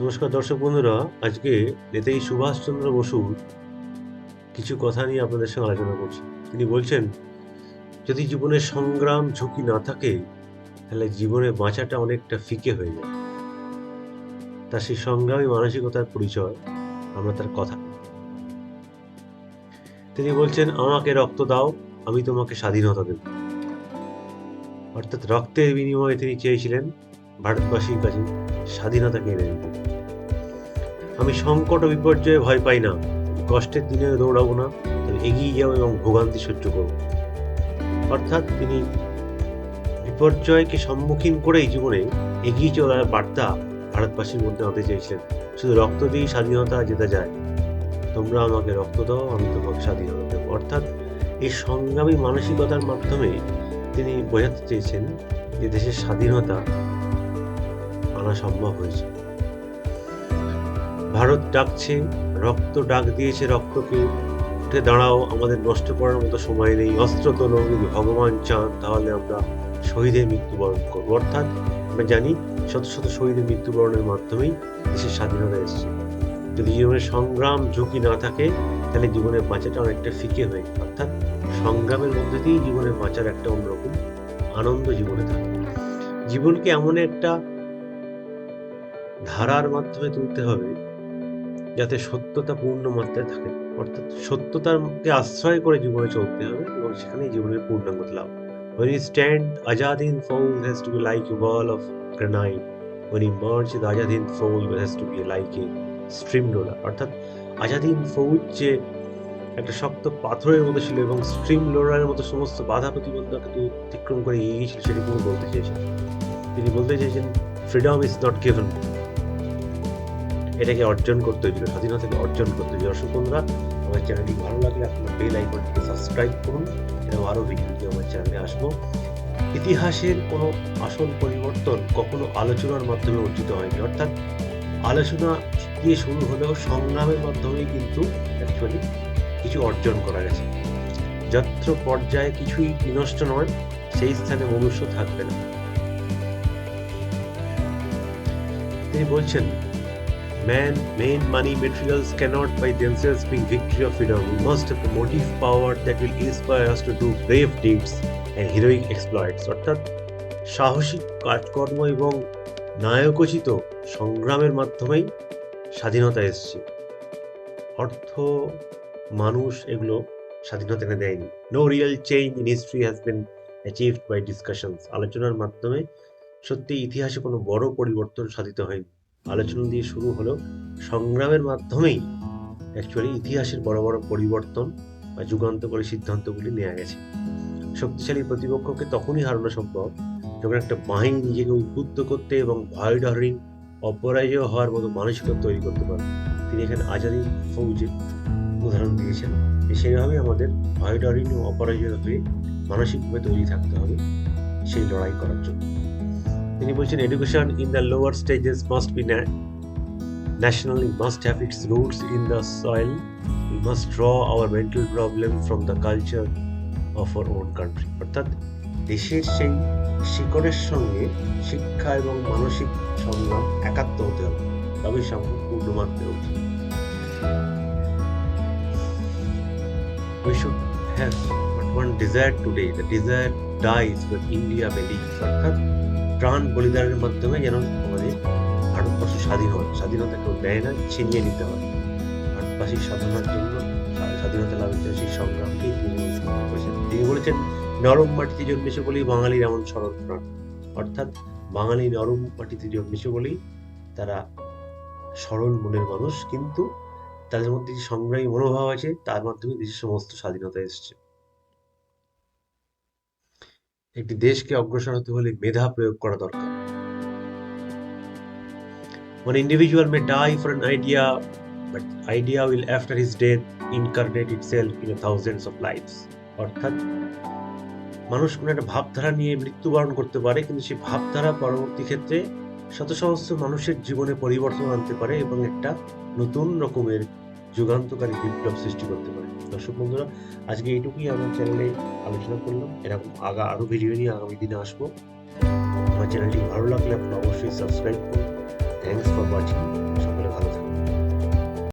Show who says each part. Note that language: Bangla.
Speaker 1: নমস্কার দর্শক বন্ধুরা, আজকে নেতাজি সুভাষচন্দ্র বসুর কিছু কথা নিয়ে আপনাদের সঙ্গে আলোচনা করছি। তিনি বলছেন, যদি জীবনের সংগ্রাম ঝুঁকি না থাকে, তাহলে জীবনে বাঁচাটা অনেকটা ফিকে হয়ে যায়। তার সেই সংগ্রামী মানসিকতার পরিচয়, আমরা তার কথা। তিনি বলছেন, আমাকে রক্ত দাও, আমি তোমাকে স্বাধীনতা দেব। অর্থাৎ রক্তের বিনিময়ে তিনি চেয়েছিলেন ভারতবাসীর কাছে স্বাধীনতা কেড়ে নিতে আমি সংকট ও বিপর্যয়ে ভয় পাই না। কষ্টের দিনে দৌড়াবো না। তবে এগিয়ে যাব এবং ভোগান্তি সহ্য করব অর্থাৎ তিনি বিপর্যয়কে সম্মুখীন করেই জীবনে এগিয়ে চলার বার্তা ভারতবাসীর মধ্যে আনতে চেয়েছিলেন। শুধু রক্ত দিয়েই স্বাধীনতা যেতে যায়। তোমরা আমাকে রক্ত দাও, আমি তোমাকে স্বাধীনতা দেবো। অর্থাৎ এই সংগ্রামী মানসিকতার মাধ্যমে তিনি বোঝাতে চেয়েছেন যে দেশের স্বাধীনতা আনা সম্ভব হয়েছে। ভারত ডাকছে, রক্ত ডাক দিয়েছে রক্তকে। উঠে দাঁড়াও, আমাদের নষ্ট করার মতো সময় নেই। অস্ত্র তোলো, যদি ভগবান চান, তাহলে আমরা শহীদের মৃত্যুবরণ করব। অর্থাৎ আমরা জানি, শত শত শহীদের মৃত্যুবরণের মাধ্যমেই দেশের স্বাধীনতা এসেছে। যদি জীবনে সংগ্রাম ঝুঁকি না থাকে, তাহলে জীবনে বাঁচাটা অনেকটা ফিকে হয়ে। অর্থাৎ সংগ্রামের মধ্যে দিয়েই জীবনে বাঁচার একটা অন্যরকম আনন্দ জীবনে থাকে। জীবনকে এমন একটা ধারার মাধ্যমে তুলতে হবে যাতে সত্যতা পূর্ণ মাত্রায় থাকে অর্থাৎ সত্যতাকে আশ্রয় করে জীবনে চলতে হবে এবং সেখানে জীবনের পূর্ণাঙ্গতা লাভ you stand, Ajad Hind Fauj has to be like a wall of granite. When you merge, Ajad Hind Fauj has to be like a stream roller. অর্থাৎ আজাদ হিন্দ ফৌজ যে একটা শক্ত পাথরের মতো ছিল এবং স্ট্রিম লোডারের মতো সমস্ত বাধা প্রতিবন্ধককে অতিক্রম করে এগিয়ে গিয়েছিল সেটি তিনি বলতে চেয়েছেন তিনি বলতে চেয়েছেন ফ্রিডম ইজ নট গিভেন এটাকে অর্জন করতে হয়েছিল স্বাধীনতাকে অর্জন করতে হয়েছিল দর্শক বন্ধুরা, আমার চ্যানেলটি ভালো লাগলে আপনার বেল আইকনটিকে সাবস্ক্রাইব করুন, এরকম আরও ভিডিও নিয়ে আমার চ্যানেলে আসব। ইতিহাসের কোনো আসল পরিবর্তন কখনো আলোচনার মাধ্যমে অর্জিত হয়নি। অর্থাৎ আলোচনা দিয়ে শুরু হলেও সংগ্রামের মাধ্যমেই কিন্তু অ্যাকচুয়ালি কিছু অর্জন করা গেছে। যত্র পর্যায়ে কিছুই বিনষ্ট নয়, সেই স্থানে মনুষ্য থাকবে না। তিনি বলছেন Man, main money, materials cannot by themselves bring victory of freedom. We must have the motive power that will inspire us to do brave deeds and heroic exploits. অর্থাৎ সাহসিক কাজকর্ম এবং নায়কোচিত সংগ্রামের মাধ্যমেই স্বাধীনতা এসছে অর্থ মানুষ এগুলো স্বাধীনতা এনে দেয়নি no real change in history has been achieved by discussions আলোচনার মাধ্যমে সত্যি ইতিহাসে কোনো বড় পরিবর্তন সাধিত হয়নি আলোচনা দিয়ে শুরু হলো সংগ্রামের মাধ্যমেই অ্যাকচুয়ালি ইতিহাসের বড় বড় পরিবর্তন বা যুগান্তকারী সিদ্ধান্তগুলি নেওয়া গেছে। শক্তিশালী প্রতিপক্ষকে তখনই হারানো সম্ভব যখন একটা বাহিনী নিজেকে উদ্বুদ্ধ করতে এবং ভয় ডরিং অপরাজয় হওয়ার মতো মানসিকতা তৈরি করতে পারে। তিনি এখানে আজাদি ফৌজের উদাহরণ দিয়েছেন সেইভাবে আমাদের ভয় ডরিং ও অপরাজয় হয়ে মানসিকভাবে তৈরি থাকতে হবে সেই লড়াই করার জন্য। তিনি বলছেন education in the lower stages must be national must have its roots in the soil we must draw our mental problem from the culture of our own country অর্থাৎ দেশের সেই শিকড়ের সঙ্গে শিক্ষা এবং মানসিক সংগ্রাম একাত্ম হতে হবে, তবেই সম্ভব পূর্ণমাত্রে উঠে We should have but one desire today. The. অর্থাৎ প্রাণ বলিদানের মাধ্যমে যেন আমাদের ভারতবর্ষ স্বাধীন হয়। স্বাধীনতা কেউ দেয় না ছিনিয়ে নিতে হয়। ভারতবাসীর সাধনার জন্য স্বাধীনতা লাভের জন্য সেই সংগ্রামকেই তিনি করেছেন। তিনি বলেছেন, নরম মাটিতে জন্মেছে বলেই বাঙালির এমন সরল প্রাণ। অর্থাৎ বাঙালি নরম মাটিতে জন্মেছে বলেই তারা সরল মনের মানুষ, কিন্তু তাদের মধ্যে যে সংগ্রামী মনোভাব আছে, তার মাধ্যমে দেশের সমস্ত স্বাধীনতা এসেছে। একটি দেশকে অগ্রসর হতে হলে মেধা প্রয়োগ করা দরকার One individual may die for an idea, but idea will after his death incarnate itself a thousands of lives. অর্থাৎ মানুষ কোনো একটা ভাবধারা নিয়ে মৃত্যুবরণ করতে পারে কিন্তু সেই ভাবধারা পরবর্তী ক্ষেত্রে শত সহস্র মানুষের জীবনে পরিবর্তন আনতে পারে এবং একটা নতুন রকমের যুগান্তকারী বিপ্লব সৃষ্টি করতে পারে দর্শক বন্ধুরা, আজকে এইটুকুই আমার চ্যানেলে আলোচনা করলাম। এরকম আগা আরও ভিডিও নিয়ে আগামী দিনে আসব। আমার চ্যানেলটি ভালো লাগলে আপনারা অবশ্যই সাবস্ক্রাইব করুন। Thanks for watching.